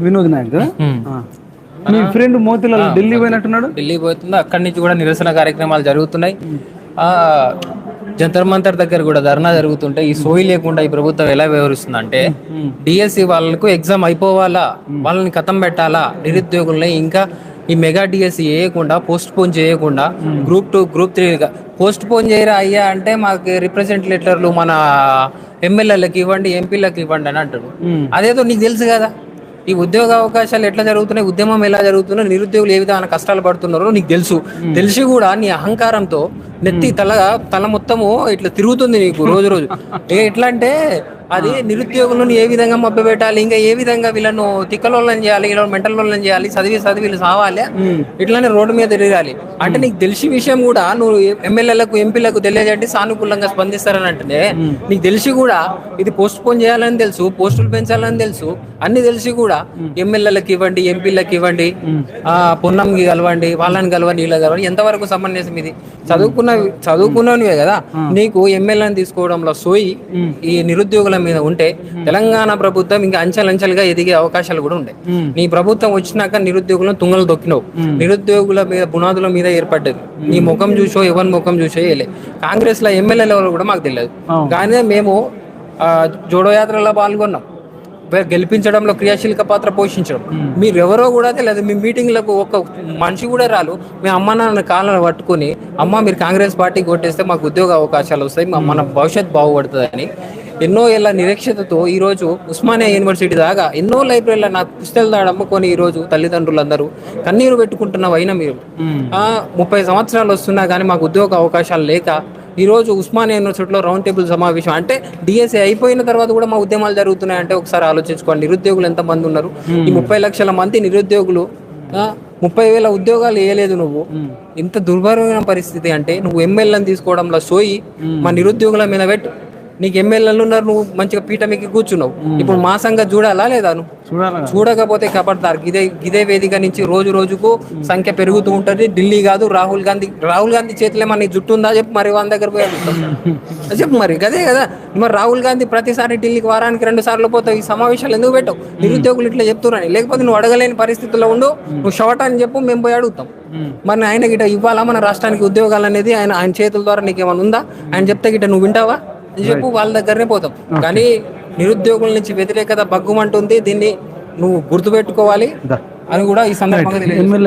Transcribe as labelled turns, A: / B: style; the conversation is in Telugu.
A: వినోద్ నాయక్. మీ ఫ్రెండ్ మోతిలాల్ ఢిల్లీ పోయినట్టున్నాడు?
B: ఢిల్లీ పోతుంది. అక్కడి నుంచి కూడా నిరసన కార్యక్రమాలు జరుగుతున్నాయి. ఆ జంతర్ మంతర్ దగ్గర కూడా ధర్నా జరుగుతుంటే ఈ సోయి లేకుండా ఈ ప్రభుత్వం ఎలా వ్యవహరిస్తుందంటే డిఎస్సి వాళ్ళకు ఎగ్జామ్ అయిపోవాలా? వాళ్ళని కథం పెట్టాలా? నిరుద్యోగుల్ని ఇంకా ఈ మెగా డిఎస్సి వేయకుండా పోస్ట్ పోన్ చేయకుండా group two group three postpone చేయరా అయ్యా అంటే మాకు రిప్రజెంట్ లెటర్లు మన ఎమ్మెల్యేలకు ఇవ్వండి ఎంపీలకు ఇవ్వండి అని అంటాడు అదేదో నీకు తెలుసు కదా? ఈ ఉద్యోగ అవకాశాలు ఎట్లా జరుగుతున్నాయి ఉద్యమం ఎలా జరుగుతుందో నిరుద్యోగులు ఏ విధమైన కష్టాలు పడుతున్నారో నీకు తెలుసు. తెలిసి కూడా నీ అహంకారంతో నెత్తి తల తల మొత్తము ఇట్లా తిరుగుతుంది నీకు రోజు రోజు. ఎట్లా అంటే అది నిరుద్యోగులను ఏ విధంగా మభ్య పెట్టాలి ఇంకా ఏ విధంగా వీళ్ళను తిక్కలోళ్ళని చేయాలి వీళ్ళ మెంటల్ వాళ్ళని చేయాలి చదివి చదివి వీళ్ళు సావాలి? ఇట్లానే రోడ్డు మీద తిరగాలి. అంటే నీకు తెలిసి విషయం కూడా నువ్వు ఎమ్మెల్యేలకు ఎంపీలకు తెలియజేయండి సానుకూలంగా స్పందిస్తారని అంటే నీకు తెలిసి కూడా ఇది పోస్ట్ పోన్ చేయాలని తెలుసు పోస్టులు పెంచాలని తెలుసు. అన్ని తెలిసి కూడా ఎమ్మెల్యేలకు ఇవ్వండి ఎంపీలకు ఇవ్వండి ఆ పొన్నంకి కలవండి వాళ్ళని కలవండి వీళ్ళకి కలవండి. ఎంతవరకు సమంజసం ఇది? చదువుకున్న చదువుకున్నవే కదా. నీకు ఎమ్మెల్యేని తీసుకోవడంలో సోయి ఈ నిరుద్యోగుల మీద ఉంటే తెలంగాణ ప్రభుత్వం ఇంకా అంచెలంచెలుగా ఎదిగే అవకాశాలు కూడా ఉండే. నీ ప్రభుత్వం వచ్చినాక నిరుద్యోగులను తుంగలు దొక్కినావు నిరుద్యోగుల మీద పునాదుల మీద ఏర్పడ్డది. నీ ముఖం చూసో ఎవరి ముఖం చూసో వేయలే కాంగ్రెస్లో ఎమ్మెల్యేల కూడా మాకు తెలియదు. కానీ మేము ఆ, జోడో యాత్రలో పాల్గొన్నాం. గెలిపించడంలో క్రియాశీలక పాత్ర పోషించడం. మీరు ఎవరో కూడా తెలియదు. మీ మీటింగ్లకు ఒక మనిషి కూడా రాలు మీ అమ్మ నాన్న కాళ్ళను పట్టుకొని అమ్మ మీరు కాంగ్రెస్ పార్టీ కొట్టేస్తే మాకు ఉద్యోగ అవకాశాలు వస్తాయి. మా- మన భవిష్యత్ బాగుపడుతుందని ఎన్నో ఏళ్ళ నిరీక్షతతో ఈరోజు ఉస్మానియా యూనివర్సిటీ దాకా ఎన్నో లైబ్రరీలో నాకు పుస్తకాలు దాడు అమ్ముకొని ఈరోజు తల్లిదండ్రులందరూ కన్నీరు పెట్టుకుంటున్న వైన మీరు ఆ, ముప్పై సంవత్సరాలు వస్తున్నా కానీ మాకు ఉద్యోగ అవకాశాలు లేక ఈ రోజు ఉస్మానియా యూనివర్సిటీలో రౌండ్ టేబుల్ సమావేశం అంటే డిఎస్ఏ అయిపోయిన తర్వాత కూడా మా ఉద్యమాలు జరుగుతున్నాయి అంటే ఒకసారి ఆలోచించుకోండి. నిరుద్యోగులు ఎంత మంది ఉన్నారు ఈ ముప్పై లక్షల మంది నిరుద్యోగులు ముప్పై వేల ఉద్యోగాలు వేయలేదు నువ్వు. ఇంత దుర్భరమైన పరిస్థితి అంటే నువ్వు ఎమ్మెల్యేలను తీసుకోవడంలో సోయి. మా నిరుద్యోగుల మీద పెట్టు. నీకు ఎమ్మెల్యేలు ఉన్నారు నువ్వు మంచిగా పీఠమికి కూర్చున్నావు. ఇప్పుడు మా సంగతి చూడాలా లేదా నువ్వు? చూడకపోతే కబడ్దార్ గిదే గిదే వేదిక నుంచి రోజు రోజుకు సంఖ్య పెరుగుతూ ఉంటుంది. ఢిల్లీ కాదు రాహుల్ గాంధీ రాహుల్ గాంధీ చేతిలో మన జుట్టు ఉందా చెప్పి మరి వాళ్ళ దగ్గర పోయి. చెప్పు మరి గదే కదా. మరి రాహుల్ గాంధీ ప్రతిసారి ఢిల్లీకి వారానికి రెండు సార్లు పోతావు. ఈ సమావేశాలు ఎందుకు పెట్టవు? నిరుద్యోగులు ఇట్లా చెప్తున్నారని లేకపోతే నువ్వు అడగలేని పరిస్థితుల్లో ఉండు నువ్వు షార్ట్ అని చెప్పు మేము పోయి అడుగుతాం. మరి ఆయన గిట ఇవ్వాలా మన రాష్ట్రానికి ఉద్యోగాలు అనేది ఆయన ఆయన చేతుల ద్వారా నీకు ఏమైనా ఉందా? ఆయన చెప్తే గిట నువ్వు వింటావా? చెప్పు వాళ్ళ దగ్గరనే పోతాం. కానీ నిరుద్యోగుల నుంచి వ్యతిరేకత బగ్గుమంటుంది దీన్ని నువ్వు గుర్తుపెట్టుకోవాలి అని కూడా ఈ సందర్భంగా